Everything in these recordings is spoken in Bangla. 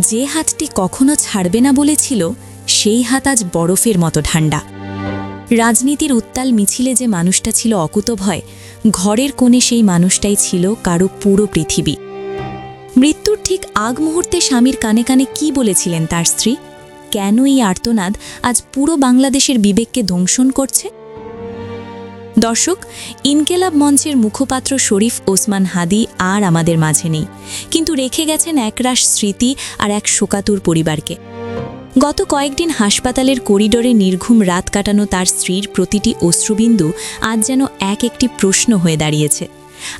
যে হাতটি কখনো ছাড়বে না বলেছিল, সেই হাত আজ বরফের মতো ঠান্ডা রাজনীতির উত্তাল মিছিলে যে মানুষটা ছিল অকুতভয়, ঘরের কোণে সেই মানুষটাই ছিল কারও পুরো পৃথিবী। মৃত্যুর ঠিক আগ মুহূর্তে স্বামীর কানে কানে কি বলেছিলেন তার স্ত্রী? কেন এই আর্তনাদ আজ পুরো বাংলাদেশের বিবেককে দংশন করছে? দর্শক, ইনকেলাব মঞ্চের মুখপাত্র শরীফ ওসমান হাদি আর আমাদের মাঝে নেই। কিন্তু রেখে গেছেন একরাশ স্মৃতি আর এক শোকাতুর পরিবারকে। গত কয়েকদিন হাসপাতালের করিডোরে নির্ঘুম রাত কাটানো তার স্ত্রীর প্রতিটি অশ্রুবিন্দু আজ যেন এক একটি প্রশ্ন হয়ে দাঁড়িয়েছে।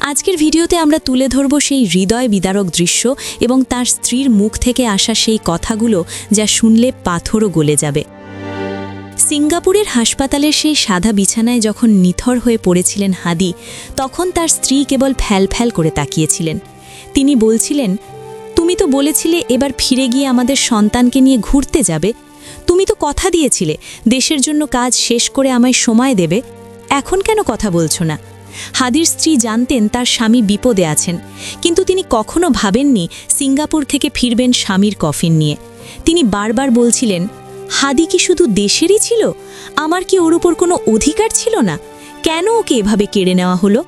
আজকের ভিডিওতে আমরা তুলে ধরব সেই হৃদয় বিদারক দৃশ্য এবং তার স্ত্রীর মুখ থেকে আসা সেই কথাগুলো যা শুনলে পাথরও গলে যাবে। সিঙ্গাপুরের হাসপাতালের সেই সাদা বিছানায় যখন নিথর হয়ে পড়েছিলেন হাদি, তখন তার স্ত্রী কেবল ফ্যাল ফ্যাল করে তাকিয়েছিলেন। তিনি বলছিলেন, তুমি তো বলেছিলে এবার ফিরে গিয়ে আমাদের সন্তানকে নিয়ে ঘুরতে যাবে। তুমি তো কথা দিয়েছিলে, দেশের জন্য কাজ শেষ করে আমায় সময় দেবে। এখন কেন কথা বলছো না? হাদির স্ত্রী জানতেন তার স্বামী বিপদে আছেন, কিন্তু তিনি কখনো ভাবেননি সিঙ্গাপুর থেকে ফিরবেন স্বামীর কফিন নিয়ে। তিনি বারবার বলছিলেন হাদি কি শুধু দেশেরই ছিল? আমার কি ওর উপর কোনো অধিকার ছিল না? কেন ওকে এভাবে কেড়ে নেওয়া হলো?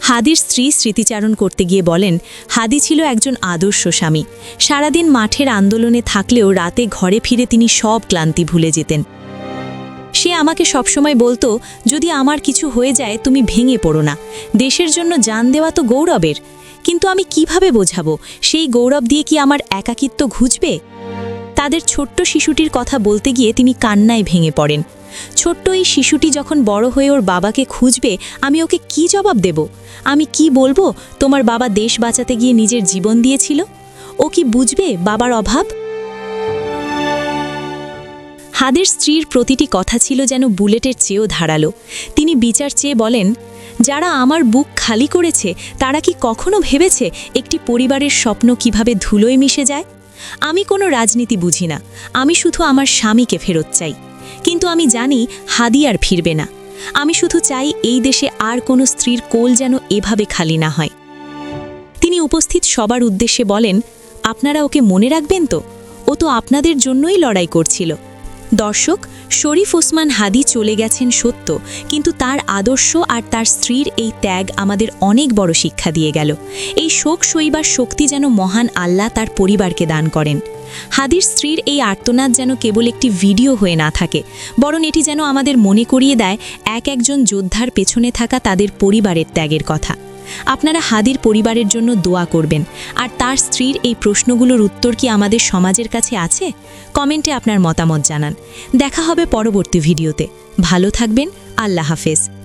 হাদির স্ত্রী স্মৃতিচারণ করতে গিয়ে বলেন, হাদি ছিল একজন আদর্শ স্বামী। সারাদিন মাঠের আন্দোলনে থাকলেও রাতে ঘরে ফিরে তিনি সব ক্লান্তি ভুলে যেতেন। সে আমাকে সবসময় বলতো, যদি আমার কিছু হয়ে যায়, তুমি ভেঙে পড়ো না। দেশের জন্য জান দেওয়া তো গৌরবের। কিন্তু আমি কীভাবে বোঝাবো? সেই গৌরব দিয়ে কি আমার একাকিত্ব ঘুচবে? তাদের ছোট্ট শিশুটির কথা বলতে গিয়ে তিনি কান্নায় ভেঙে পড়েন। ছোট্ট এই শিশুটি যখন বড় হয়ে ওর বাবাকে খুঁজবে, আমি ওকে কি জবাব দেব? আমি কি বলব, তোমার বাবা দেশ বাঁচাতে গিয়ে নিজের জীবন দিয়েছিল? ও কি বুঝবে বাবার অভাব? হাদের স্ত্রীর প্রতিটি কথা ছিল যেন বুলেটের চেয়েও ধারালো। তিনি বিচার চেয়ে বলেন, যারা আমার বুক খালি করেছে, তারা কি কখনো ভেবেছে একটি পরিবারের স্বপ্ন কীভাবে ধুলোয় মিশে যায়? আমি কোনো রাজনীতি বুঝি না। আমি শুধু আমার স্বামীকে ফেরত চাই। কিন্তু আমি জানি হাদি আর ফিরবে না। আমি শুধু চাই এই দেশে আর কোনো স্ত্রীর কোল যেন এভাবে খালি না হয়। তিনি উপস্থিত সবার উদ্দেশ্যে বলেন, আপনারা ওকে মনে রাখবেন তো? ও তো আপনাদের জন্যই লড়াই করছিল। দর্শক, শরীফ ওসমান হাদি চলে গেছেন সত্য, কিন্তু তার আদর্শ আর তার স্ত্রীর এই ত্যাগ আমাদের অনেক বড় শিক্ষা দিয়ে গেল। এই শোক সইবার শক্তি যেন মহান আল্লাহ তার পরিবারকে দান করেন। হাদির স্ত্রীর এই আর্তনাদ যেন কেবল একটি ভিডিও হয়ে না থাকে, বরং এটি যেন আমাদের মনে করিয়ে দেয় এক একজন যোদ্ধার পেছনে থাকা তাদের পরিবারের ত্যাগের কথা। আপনারা হাদির পরিবারের জন্য দোয়া করবেন। আর তার স্ত্রীর এই প্রশ্নগুলোর উত্তর কি আমাদের সমাজের কাছে আছে? কমেন্টে আপনার মতামত জানান। দেখা হবে পরবর্তী ভিডিওতে। ভালো থাকবেন। আল্লাহ হাফেজ।